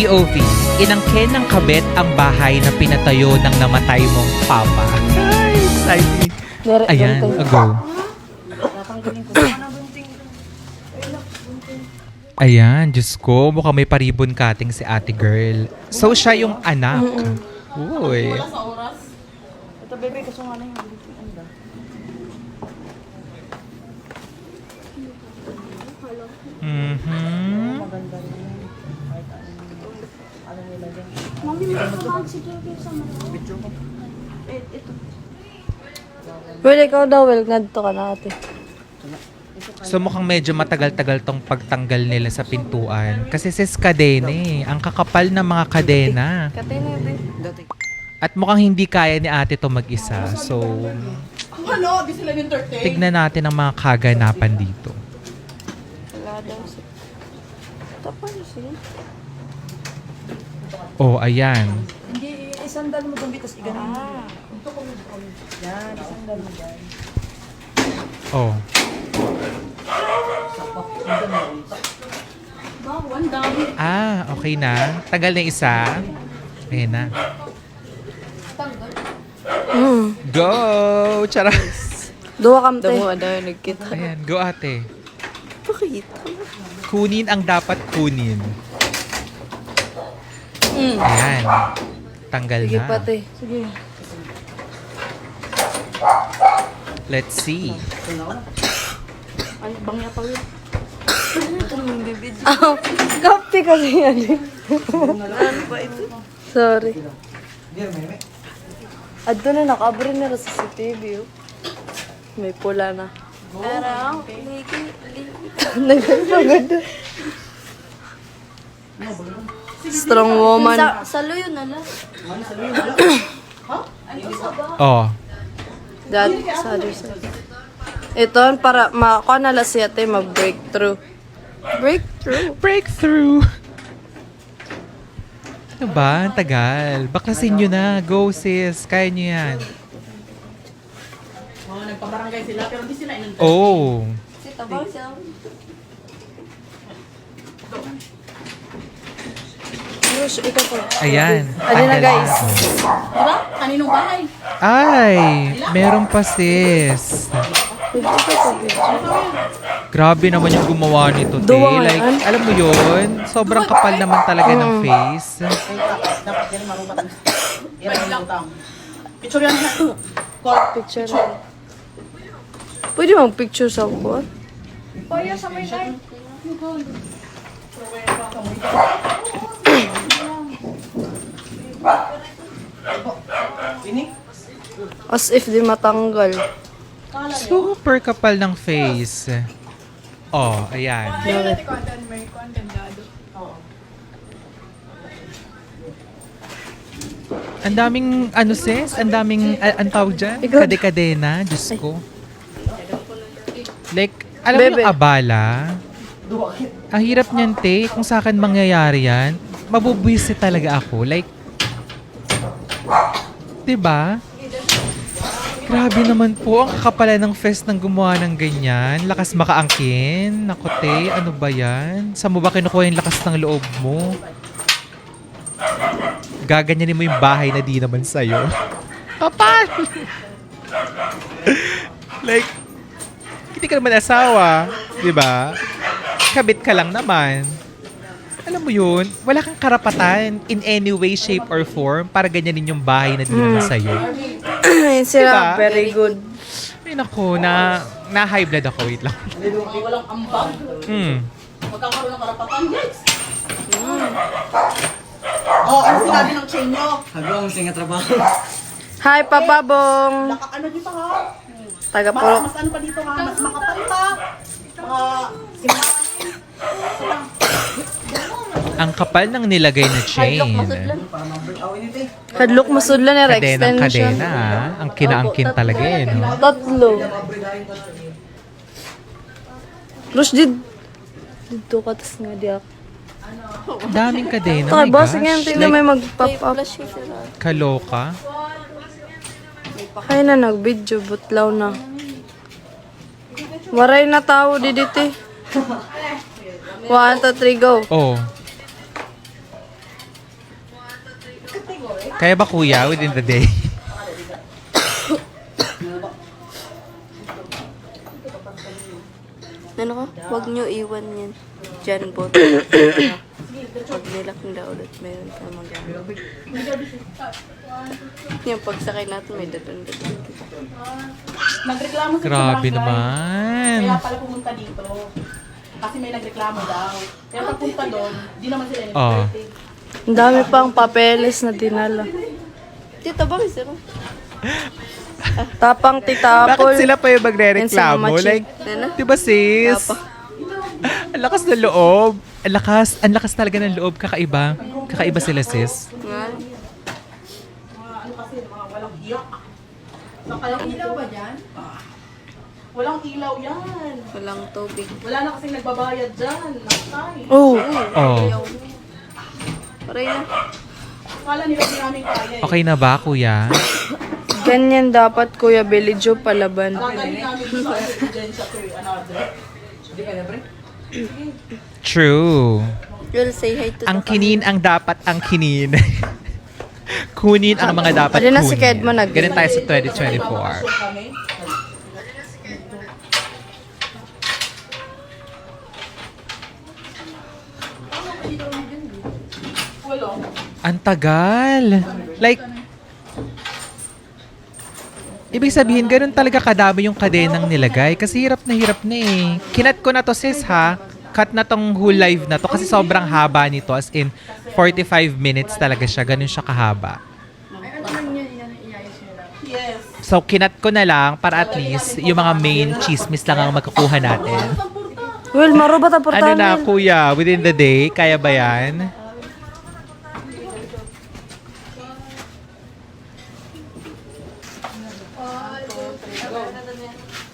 POV, inangkin ng kabet ang bahay na pinatayo ng namatay mong papa. Ay, exciting. Ayan, go. Ayan, Diyos ko, mukhang may paribon cutting si ate girl. So, siya yung anak. Uy. Ito, bebe, kaso nga na yung anda. Mhm. Maganda rin Well, ikaw daw, well, ngadto ka na ate. So mukhang medyo matagal-tagal tong pagtanggal nila sa pintuan. Kasi sis kadena eh. Ang kakapal ng mga kadena. At mukhang hindi kaya ni ate to mag-isa. So, Ano? Di sila entertain. tignan natin ang mga kaganapan dito. Wala daw si... Tapan siya. Oh, ayan. Hindi, isandal mo doon bitas iganan. Ah. Yan, isandal mo dyan. Oh. Wow, ang dami. Ah, okay na. Tagal na isa. Ayan na. Go! Charas! Duwa kam te. Duwa daw nagkita. Ayan, go ate. Pakita. Kunin ang dapat kunin. Hmm. Ayan. Tanggal Sige na. pati. Sige. Let's see. Ano, bangya pa yun? Ah, kape kasi yan. Ano ba ito? Sorry. Adto na nakaabri na sa CCTV. Oh. May pula na. Parang, liki, liki. Nagpagod. Strong woman. Sa, salo yun na lang. Oh. Dad, sa other side. Ito, para makakuha na lang siya tayo mag-breakthrough. Breakthrough? Breakthrough! Ano ba? Ang tagal. Baklasin nyo na. Go sis. Kaya nyo yan. Mga nagpabarangay sila, pero di sila entertain. Oh. Si Tabang siya. Rush, ikaw po. Ayan. Ano na, guys? Di ba? Kaninong bahay? Ay! Meron pa sis. Ikaw po. Grabe naman yung gumawa nito, te. Duwa Like, alam mo yun? Sobrang kapal naman talaga ng face. Picture yan. Picture. Pwede bang picture sa buwan? Kuya, sa may light. As if di matanggal. Super kapal ng face. Oh, ayan. Ang daming, ano sis? Ang daming, uh, ang tawag dyan? Ikaw- Kade-kadena. Diyos ko. Like, alam mo Bebe. yung abala? Ang hirap niyan, te. Kung sa akin mangyayari yan, mabubwisit talaga ako. Like, 'di ba? Grabe naman po ang kakapala ng fest ng gumawa ng ganyan. Lakas makaangkin. Naku, te, ano ba yan? Saan mo ba kinukuha yung lakas ng loob mo? Gaganyanin mo yung bahay na di naman sa'yo. Kapal! like, hindi ka naman asawa. Di ba? Kabit ka lang naman. Alam mo yun, wala kang karapatan in any way, shape, or form para ganyanin yung bahay na di naman sa'yo. Ayun sila, Diba? very good. Ay nako, na, na high blood ako. Wait lang. Walang ambag. Hmm. Magkakaroon ng karapatan, guys. Oh, ano sinabi ng chain nyo? Hagong singa trabaho. Hi, Papabong! Laka, ano dito ha? Taga Mas, Puro. mas ano pa dito ha? Mas makapal pa. Mga simbahan. Ang kapal ng nilagay na chain. Kadlok masudlan na Kadenang extension. kadena. ah. Ang kinaangkin talaga eh, no? Tatlo. Rush, did... Dito ka, tas nga di ako. Daming kadena. Ito, my boss, gosh. ngayon tingnan may Like, mag-pop up. Kaloka. Kaya na nag-video, butlaw na. Waray na tao di dito eh. One, two, three, go. Oh. Kaya ba kuya within the day? Ano ka? Huwag nyo iwan yan. Diyan, bot. Pag nilak nila ulit, meron ka magamit. Yung pagsakay natin, may datun-datun. Nagreklamo si Grabe Barangay. naman. Kaya pala pumunta dito. Kasi may nagreklamo daw. Kaya pagpunta doon, di naman sila Oh. Ang dami pang papeles na dinala. Tita, bakit sila? Tapang tita Bakit Apple. sila pa yung magre-reklamo? Like, Ano? di ba sis? Ang lakas ng loob. Ang lakas, ang lakas talaga ng loob. Kakaiba. Kakaiba sila sis. Nga. Ano walang ilaw ba dyan? Walang ilaw yan. Walang tubig. Wala na kasing nagbabayad dyan. Nakatay. Oh, Oh. Paray na. Kala nila di namin kaya eh. Okay na ba, kuya? ganyan dapat Kuya Billy Joe palaban. Gagaling namin sa evidensya to eh. Another. True. You'll say hi to Ang the kinin ang dapat ang kinin. kunin ang mga dapat Ayun na si kunin. Kedmo nag- Ganun tayo sa 2024. Show kami. Wala. Ang tagal. Like, Ibig sabihin, ganun talaga kadami yung kadenang nilagay. Kasi hirap na hirap na eh. Kinat ko na to sis ha. Cut na tong whole live na to kasi sobrang haba nito. As in, 45 minutes talaga siya. Ganun siya kahaba. Yes. So, kinat ko na lang para at least yung mga main chismis lang ang magkukuha natin. Well, marubat ang Ano na, portahan. kuya? Within the day? Kaya ba yan?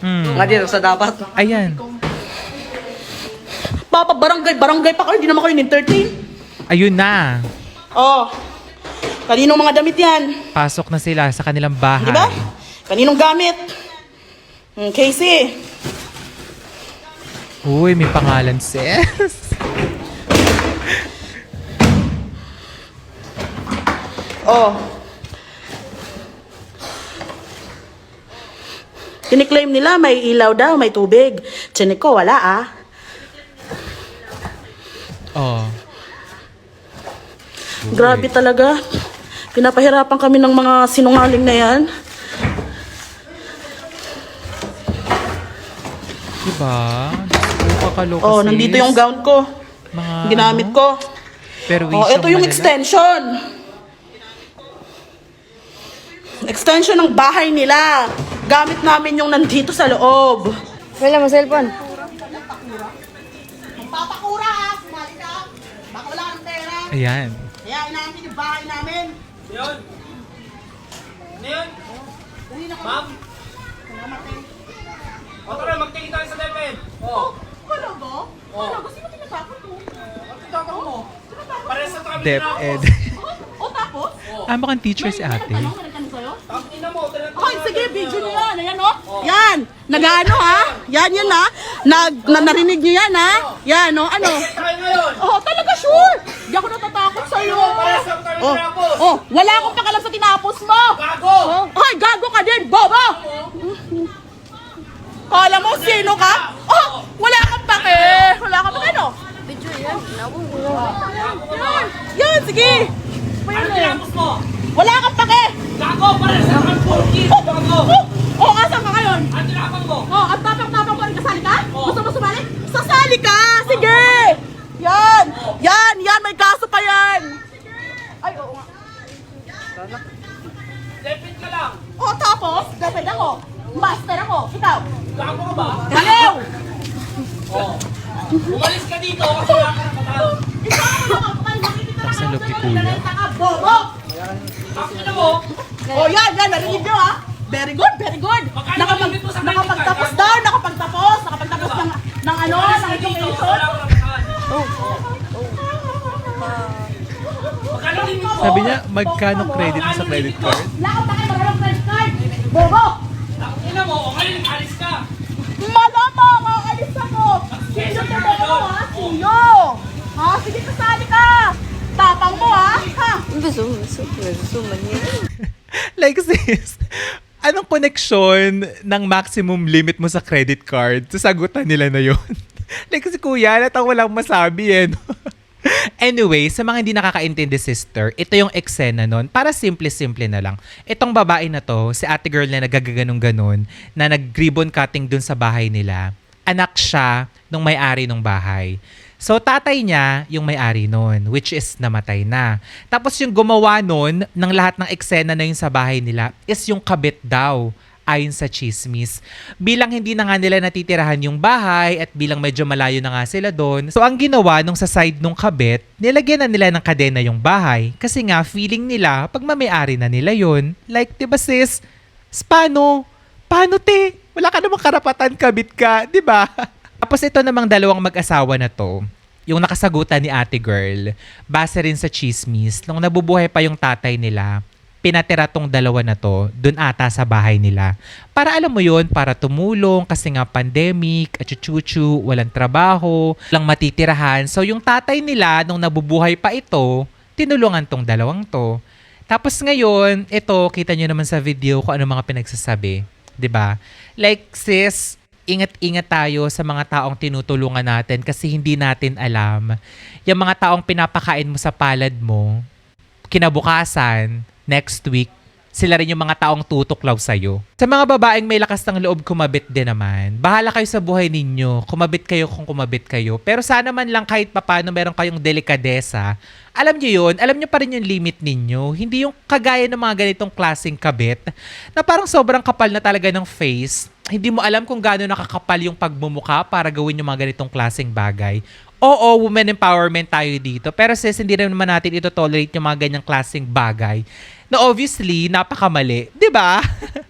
Hmm. Nga dito sa dapat. Ayan. Papa, barangay, barangay pa kayo. Di naman kayo in-entertain. Ayun na. Oh. Kaninong mga damit yan? Pasok na sila sa kanilang bahay. Di ba? Kaninong gamit? Hmm, Casey. Uy, may pangalan, sis. Oh. Kiniklaim nila may ilaw daw, may tubig. Chinik ko, wala ah. Oh. Grabe talaga. Pinapahirapan kami ng mga sinungaling na yan. Diba? Diyos ko, kakaloka, Oh, nandito yung gown ko. Mga, Ginamit ko. Pero Oh, ito yung extension. Extension ng bahay nila. Gamit namin yung nandito sa loob. Wala mo cellphone. Papakura ha, sumali ka. Baka wala kang pera. Ayan. Kaya inamin yung bahay namin. O tara, magtingin tayo sa DepEd. Oh, wala ba? Wala ba? Sino tinatakot mo? Ano tinatakot mo? Pare sa kami DepEd. O tapos? ah, mukhang teacher si ate. Ka na Tangina mo, talaga. Okay, sige, video nyo yan. Ayan, oh. Yan. Nag-ano, ha? Yan, yan, ha? Nag, na, narinig nyo yan, ha? Yan, oh. Ano? Tayo ngayon. Oh, talaga sure. Di ako natatakot sa'yo. Pare sa kami Oh, tinapos. oh, wala akong pakalam sa tinapos mo. Gago! Oh, Hoy, gago ka din, bobo! Kala mo, sino ka? Oh, wala kang pake. Wala kang pake, no? Video Yan, yan, sige. Ano tinapos mo? Wala kang pake. Gago, pare sa kami purki. Gago. Oh, oh, asan ka ngayon? Ano tinapos mo? Oh, at tapang-tapang mo rin kasali ka? Gusto mo sumali? Sasali ka! Sige! Yan! Yan! Yan! May kaso pa yan! Ay, oo nga. Lepit ka lang. Oh, tapos, dapat ako. Master ako. Ikaw. Gago ka ba? Baliw! Umalis ka dito kasi wala ka ng katal. Ikaw ako lang ako. Kaya makikita na Sa loob ni Kuya. ka, bobo! Tangina mo. Oh, yan! Yan! Narinig nyo, ha? Very good, very good. Magkano Nakapag, limit mo sa credit nakapagtapos daw, nakapagtapos, nakapagtapos ng, ng ano, ng education. Magkano limit mo? Sabi niya, magkano credit mo sa credit card? Kang pake, wala kang credit card. Bobo! Tangina mo, o ngayon alis ka. Malamang, aalis ako! Sino to mo, ha? Sino? Ha? Sige, ka mo, ha? Ha? Ibig Zoom, zoom, zoom like sis, anong connection ng maximum limit mo sa credit card? Sasagutan nila na yon. like si kuya, natang walang masabi eh. no? anyway, sa mga hindi nakakaintindi sister, ito yung eksena nun. Para simple-simple na lang. Itong babae na to, si ate girl na nagagaganong ganon, na nag-ribbon cutting dun sa bahay nila, anak siya nung may-ari ng bahay. So, tatay niya yung may-ari nun, which is namatay na. Tapos yung gumawa nun, ng lahat ng eksena na yun sa bahay nila, is yung kabit daw, ayon sa chismis. Bilang hindi na nga nila natitirahan yung bahay at bilang medyo malayo na nga sila doon, so ang ginawa nung sa side nung kabit, nilagyan na nila ng kadena yung bahay. Kasi nga, feeling nila, pag mamayari na nila yun, like, di ba sis, "S- paano? Paano te? Wala ka namang karapatan, kabit ka, di ba? Tapos ito namang dalawang mag-asawa na to, yung nakasagutan ni ate girl, base rin sa chismis, nung nabubuhay pa yung tatay nila, pinatira tong dalawa na to dun ata sa bahay nila. Para alam mo yun, para tumulong kasi nga pandemic, at chuchu, walang trabaho, lang matitirahan. So yung tatay nila, nung nabubuhay pa ito, tinulungan tong dalawang to. Tapos ngayon, ito, kita nyo naman sa video kung ano mga pinagsasabi. ba? Like, sis, ingat-ingat tayo sa mga taong tinutulungan natin kasi hindi natin alam. Yung mga taong pinapakain mo sa palad mo, kinabukasan, next week, sila rin yung mga taong tutuklaw sa'yo. Sa mga babaeng may lakas ng loob kumabit din naman, bahala kayo sa buhay ninyo. Kumabit kayo kung kumabit kayo. Pero sana man lang kahit papano meron kayong delikadesa. Alam nyo yun, alam nyo pa rin yung limit ninyo. Hindi yung kagaya ng mga ganitong klaseng kabit na parang sobrang kapal na talaga ng face. Hindi mo alam kung gaano nakakapal yung pagmumuka para gawin yung mga ganitong klaseng bagay. Oo, women empowerment tayo dito. Pero sis, hindi rin naman natin ito tolerate yung mga ganyang klaseng bagay. Na obviously, napakamali. 'Di ba?